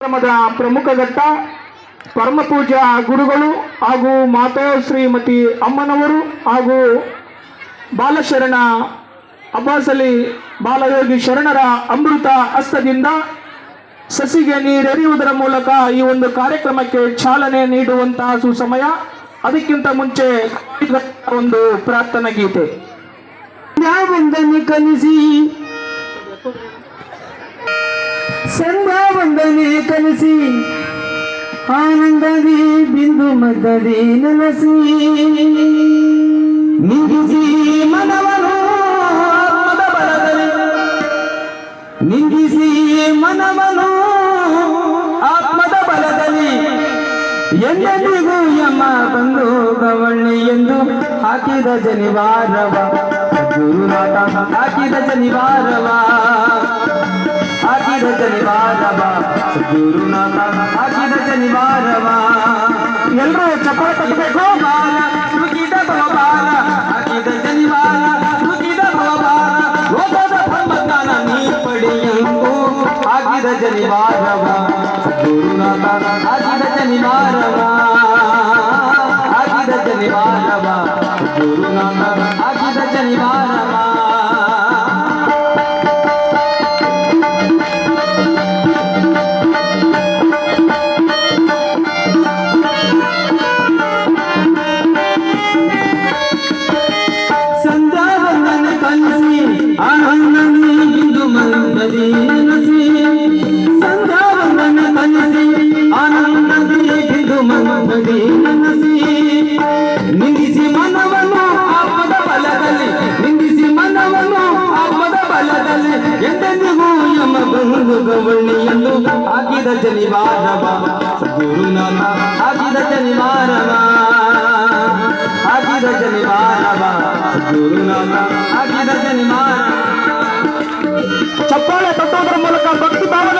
ಕಾರ್ಯಕ್ರಮದ ಪ್ರಮುಖ ಘಟ್ಟ ಪರಮ ಪೂಜ್ಯ ಗುರುಗಳು ಹಾಗೂ ಮಾತಾ ಶ್ರೀಮತಿ ಅಮ್ಮನವರು ಹಾಗೂ ಬಾಲಶರಣ ಅಬ್ಬಾಸಲಿ ಬಾಲಯೋಗಿ ಶರಣರ ಅಮೃತ ಹಸ್ತದಿಂದ ಸಸಿಗೆ ನೀರೆರೆಯುವುದರ ಮೂಲಕ ಈ ಒಂದು ಕಾರ್ಯಕ್ರಮಕ್ಕೆ ಚಾಲನೆ ನೀಡುವಂತಹ ಸುಸಮಯ. ಅದಕ್ಕಿಂತ ಮುಂಚೆ ಒಂದು ಪ್ರಾರ್ಥನಾ ಗೀತೆ. ಕಲಿಸಿ. ಸಂಧ್ಯಾ ವಂದನೆ ಕಲಿಸಿ ಆನಂದದಿ ಬಿಂದು ಮದ್ದದಿ ನಲಸಿ. ನಿಂದಿಸಿ ಮನವನು ಆತ್ಮದ ಬಲದಲ್ಲಿ. ನಿಂದಿಸಿ ಮನವನು ಆತ್ಮದ ಬಲದಲ್ಲಿ. ಎಂದೆಂದಿಗೂ ಯಮ ಬಂದು ಗವಳ್ಳಿ ಎಂದು ಹಾಕಿದ ಜನಿವಾರವ. ಗುರುನಾಥ ಹಾಕಿದ ಜನಿವಾರವ. ಹಾಕಿದ ಜನಿವಾರವ ಗುರುನಾಥ ಹಾಕಿದ ಜನಿವಾರವ ಎಲ್ಲರೂ ಚಪ್ಪಾಳೆ ತಟ್ಟಬೇಕು ಬಾಲ ಮುಗಿದ ಭವಬಾಲ ಹಾಕಿದ ಜನಿವಾರ ಮುಗಿದ ಭವಬಾಲ ಲೋಕದ ಬ್ರಹ್ಮಜ್ಞಾನ ನೀ ಪಡೆಯಂಗೂ ಹಾಕಿದ ಜನಿವಾರವ ಗುರುನಾಥ ಹಾಕಿದ ಜನಿವಾರವ ಹಾಕಿದ ಜನಿವಾರವ ಗುರುನಾಥ ಹಾಕಿದ ಜನಿವಾರವ ಇಂದು ಮಂದದಿ ನೆನೆಸಿ ನಿಂದಿಸಿ ಮನವನ್ನು ಆತ್ಮದ ಬಲದಲ್ಲಿ ನಿಂದಿಸಿ ಮನವನ್ನು ಆತ್ಮದ ಬಲದಲ್ಲಿ ಎಂದೆಂದಿಗೂ ಯಮ ಬಂದು ಗವಳ್ಳಿ ಎಂದು ಹಾಕಿದ ಜನಿವಾರವ ಗುರುನಾಥ ಹಾಕಿದ ಜನಿವಾರವ ಹಾಕಿದ ಜನಿವಾರವ ಗುರುನಾಥ ಹಾಕಿದ ಜನಿವಾರವ ಚಪ್ಪಾಳೆ ತಟ್ಟುವುದರ ಮೂಲಕ ಭಕ್ತಿ ಭಾವದಲ್ಲಿ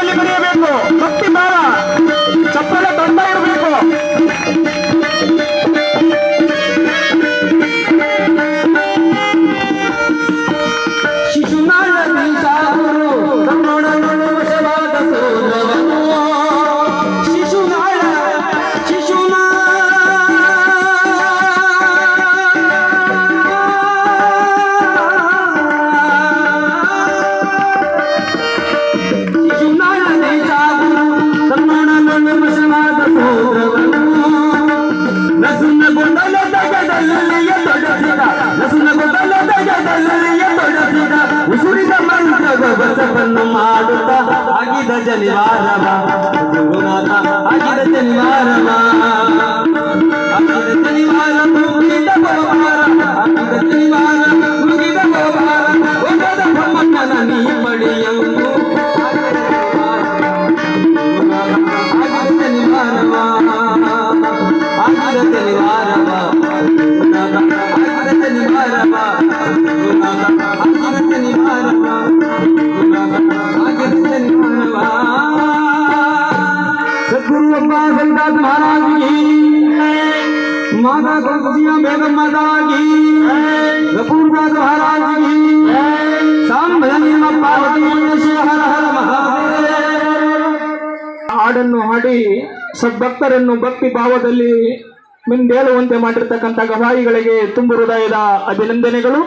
ಮಂತ್ರವ ಬಸವನ್ನು ಮಾಡುತ್ತ ಆಗಿದ ಜನಿವಾರವ ಗುರುನಾಥ ಆಗಿದ ಜನಿವಾರವ माता गुरुजिया बेगम माता की कपूरदास महाराज की शाम भजनी पार्वती श्री हर हर महादेव ಹಾಡನ್ನು ಹಾಡಿ ಸದ್ಭಕ್ತರನ್ನು ಭಕ್ತಿ ಭಾವದಲ್ಲಿ ಮಿಂದೇಳುವಂತೆ ಮಾಡಿರ್ತಕ್ಕಂಥ ಗವಾಯಿಗಳಿಗೆ ತುಂಬು ಹೃದಯದ ಅಭಿನಂದನೆಗಳು